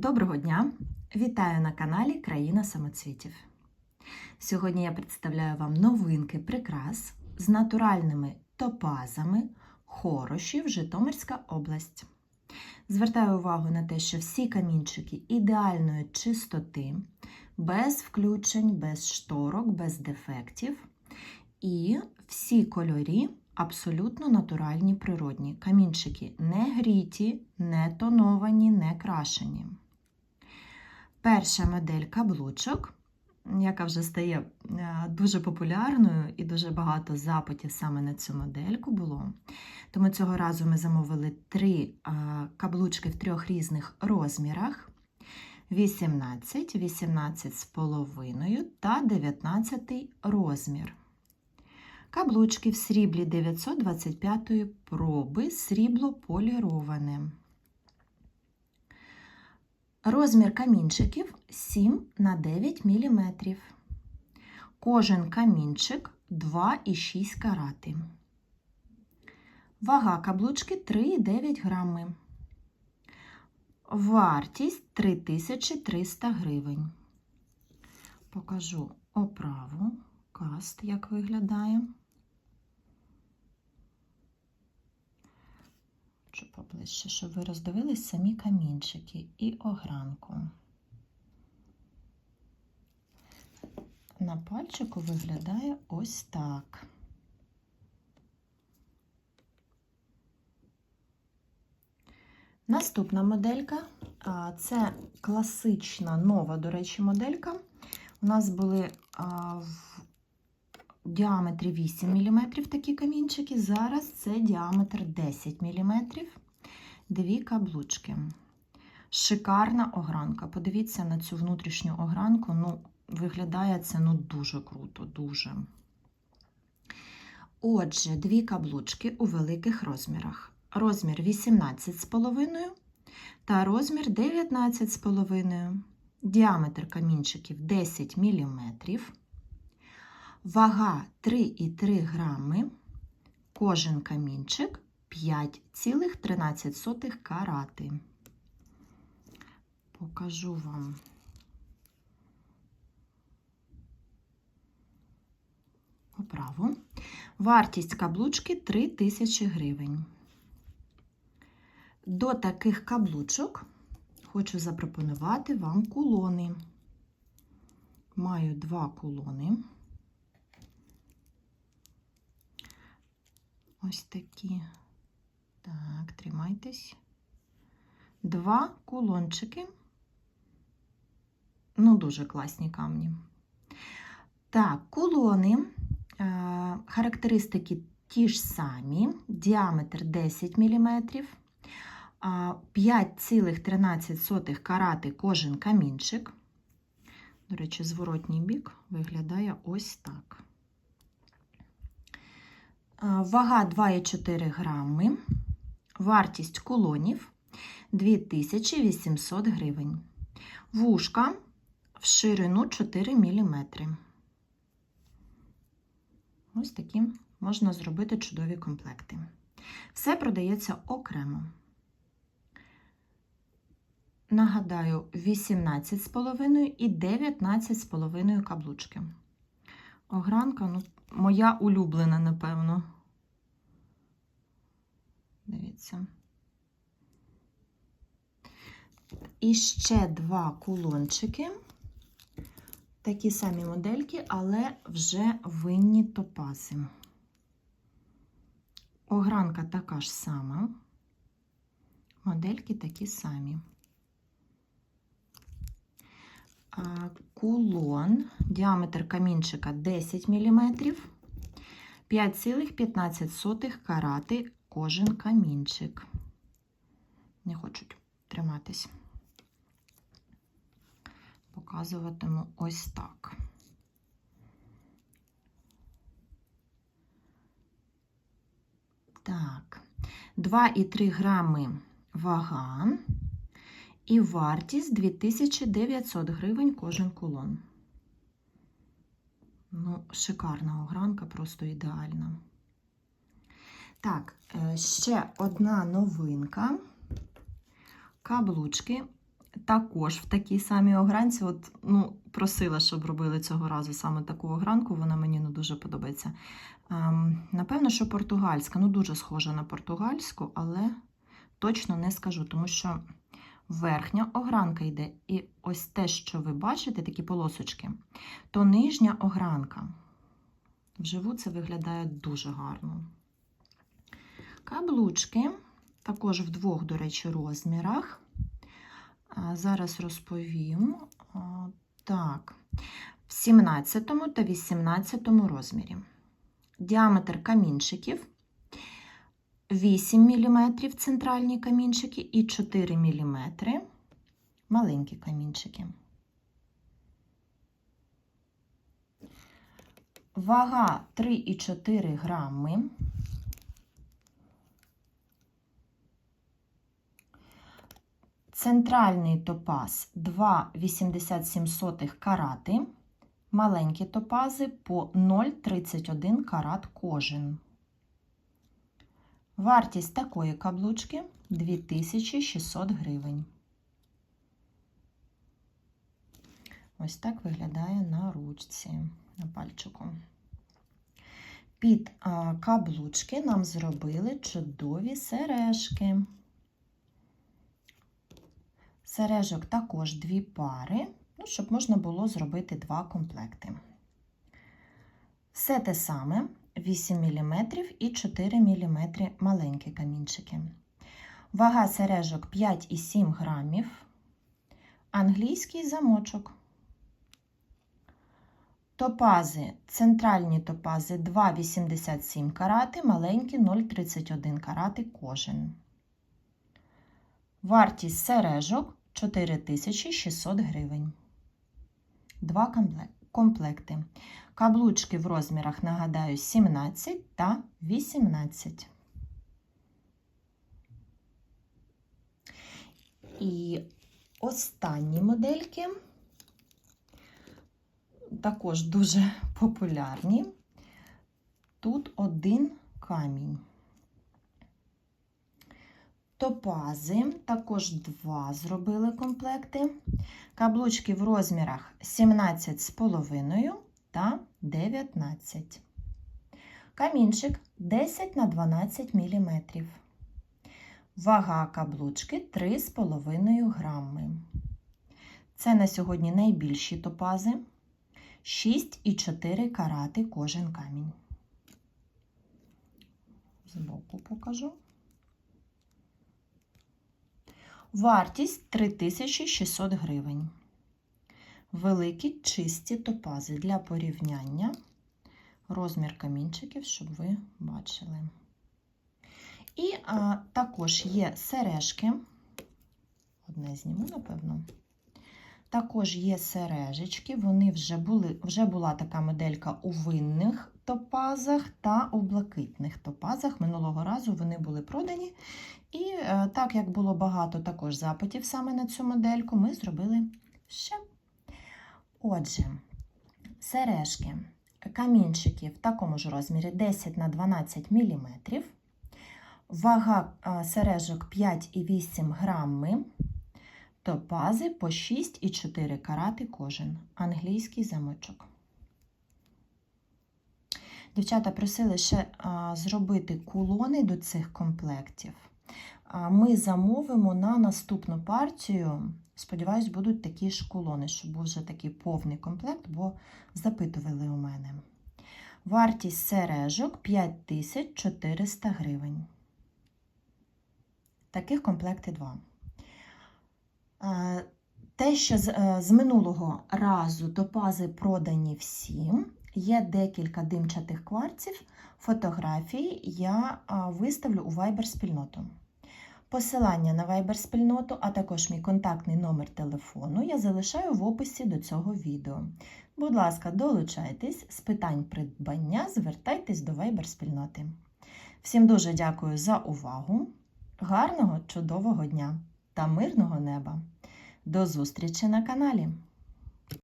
Доброго дня! Вітаю на каналі Країна самоцвітів. Сьогодні я представляю вам новинки прикрас з натуральними топазами Хорошів, Житомирська область. Звертаю увагу на те, що всі камінчики ідеальної чистоти, без включень, без шторок, без дефектів. І всі кольорі абсолютно натуральні природні. Камінчики не гріті, не тоновані, не крашені. Перша модель каблучок, яка вже стає е, дуже популярною і дуже багато запитів саме на цю модельку було. Тому цього разу ми замовили три е, каблучки в трьох різних розмірах: 18, 18 з половиною та 19 розмір. Каблучки в сріблі 925 проби, срібло поліроване. Розмір камінчиків 7 на 9 мм. Кожен камінчик 2,6 карати. Вага каблучки 3,9 грами. Вартість 3300 гривень. Покажу оправу, каст, як виглядає. Хочу поближче, щоб ви роздивились самі камінчики і огранку. На пальчику виглядає ось так. Наступна моделька це класична нова, до речі, моделька. У нас були а, в діаметрі 8 мм такі камінчики. Зараз це діаметр 10 мм. Дві каблучки. Шикарна огранка. Подивіться на цю внутрішню огранку. Ну, виглядає це ну, дуже круто, дуже. Отже, дві каблучки у великих розмірах. Розмір 18,5 та розмір 19,5. Діаметр камінчиків 10 мм. Вага 3,3 грами. Кожен камінчик 5,13 карати. Покажу вам. Оправу. Вартість каблучки 3000 гривень. До таких каблучок хочу запропонувати вам кулони. Маю два кулони. Ось такі. Так, тримайтесь. Два кулончики. Ну, дуже класні камні. Так, кулони. Е, характеристики ті ж самі. Діаметр 10 мм. 5,13 карати кожен камінчик. До речі, зворотній бік виглядає ось так. Вага 2,4 грами. Вартість кулонів 2800 гривень. Вушка в ширину 4 мм. Ось такі можна зробити чудові комплекти. Все продається окремо. Нагадаю, 18,5 і 19,5 каблучки. Огранка, ну, моя улюблена, напевно. Дивіться. І ще два кулончики. Такі самі модельки, але вже винні топази. Огранка така ж сама. Модельки такі самі. Кулон, діаметр камінчика 10 мм, 5,15 карати кожен камінчик. Не хочуть триматись. Показуватиму ось так. Так, 2,3 грами вага і вартість 2900 гривень кожен кулон. Ну, шикарна огранка, просто ідеальна. Так, е, ще одна новинка. Каблучки також в такій самій огранці. От, ну, просила, щоб робили цього разу саме таку огранку, вона мені не дуже подобається. Ем, напевно, що португальська, ну дуже схожа на португальську, але точно не скажу, тому що верхня огранка йде, і ось те, що ви бачите, такі полосочки, то нижня огранка. Вживу це виглядає дуже гарно. Каблучки, також в двох, до речі, розмірах. Зараз розповім. Так, в 17 та 18 розмірі. Діаметр камінчиків 8 мм центральні камінчики і 4 мм маленькі камінчики. Вага 3,4 грами. Центральний топаз 2,87 карати. Маленькі топази по 0,31 карат кожен. Вартість такої каблучки 2600 гривень. Ось так виглядає на ручці, на пальчику. Під каблучки нам зробили чудові сережки. Сережок також дві пари, ну, щоб можна було зробити два комплекти. Все те саме 8 мм і 4 мм маленькі камінчики. Вага сережок 5,7 грамів. Англійський замочок. Топази, центральні топази 2,87 карати, маленькі 0,31 карати кожен. Вартість сережок 4600 гривень. Два комплекти. Каблучки в розмірах, нагадаю, 17 та 18. І останні модельки також дуже популярні. Тут один камінь. Топази, також два зробили комплекти. Каблучки в розмірах 17,5 та 19. Камінчик 10 на 12 мм. Вага каблучки 3,5 грами. Це на сьогодні найбільші топази. 6,4 карати кожен камінь. Збоку покажу. Вартість 3600 гривень. Великі чисті топази для порівняння. Розмір камінчиків, щоб ви бачили. І а, також є сережки. Одне зніму, напевно. Також є сережечки, вони вже були, вже була така моделька у винних топазах та у блакитних топазах. Минулого разу вони були продані. І е, так як було багато також запитів саме на цю модельку, ми зробили ще. Отже, сережки, камінчики в такому ж розмірі 10 на 12 мм. Вага е, сережок 5,8 грами. Топази по 6,4 карати кожен. Англійський замочок. Дівчата просили ще а, зробити кулони до цих комплектів. Ми замовимо на наступну партію. Сподіваюсь, будуть такі ж кулони, щоб був вже такий повний комплект, бо запитували у мене. Вартість сережок 5400 гривень. Таких комплекти два. Те, що з, е, минулого разу топази продані всім, є декілька димчатих кварців, фотографії я виставлю у Viber спільноту. Посилання на Viber спільноту, а також мій контактний номер телефону я залишаю в описі до цього відео. Будь ласка, долучайтесь з питань придбання, звертайтесь до Viber спільноти. Всім дуже дякую за увагу! Гарного, чудового дня та мирного неба! До зустрічі на каналі!